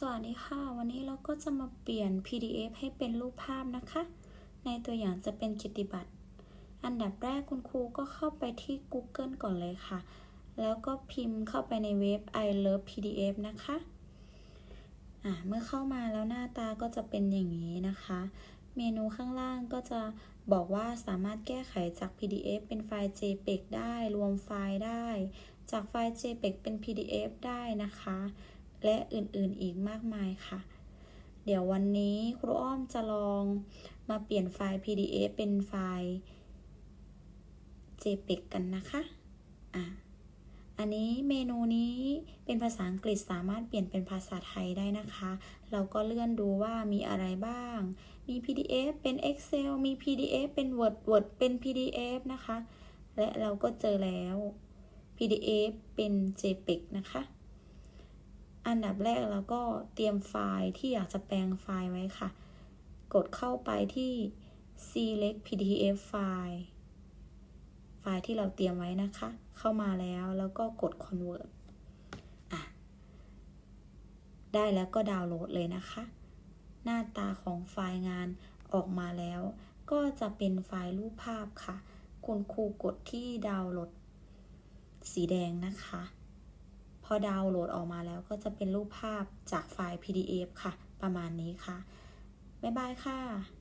สวัสดีค่ะ วันนี้เราก็จะมาเปลี่ยน PDF ให้เป็นรูปภาพนะคะ ในตัวอย่างจะเป็นกิตติบัตร อันดับแรกคุณครูก็เข้าไปที่ Google ก่อนเลยค่ะ แล้วก็พิมพ์เข้าไปในเว็บ I love PDF นะคะอ่าเมื่อเข้ามาแล้วหน้าตาก็จะเป็นอย่างนี้นะคะ เมนูข้างล่างก็จะบอกว่าสามารถแก้ไขจาก PDF เป็นไฟล์ JPEG ได้ รวมไฟล์ได้ จากไฟล์ JPEG เป็น PDF ได้นะคะ และอื่นๆอีกมากมายค่ะ เดี๋ยววันนี้ครูอ้อมจะลองมาเปลี่ยนไฟล์ PDF เป็นไฟล์ JPEG กันนะคะอะอันนี้เมนูนี้เป็นภาษาอังกฤษสามารถเปลี่ยนเป็นภาษาไทยได้นะคะ เราก็เลื่อนดูว่ามีอะไรบ้าง มี PDF เป็น Excel มี PDF เป็น Word Word เป็น PDF นะคะ และเราก็เจอแล้ว PDF เป็น JPEG นะคะ นดับแรกเราก็เตรียมไฟล์ที่อยากจะแปลงไฟล์ไว้ค่ะ กดเข้าไปที่ select PDF file ไฟล์ที่เราเตรียมไว้นะคะ เข้ามาแล้วแล้วก็กด convert อะ ได้แล้วก็ดาวน์โหลดเลยนะคะ หน้าตาของไฟล์งานออกมาแล้ว ก็จะเป็นไฟล์รูปภาพค่ะ คุณครูกดที่ดาวน์โหลดสีแดงนะคะ พอดาวน์โหลดออกมาแล้วก็จะเป็นรูปภาพจากไฟล์ PDF ค่ะ ประมาณนี้ค่ะ บ๊ายบายค่ะ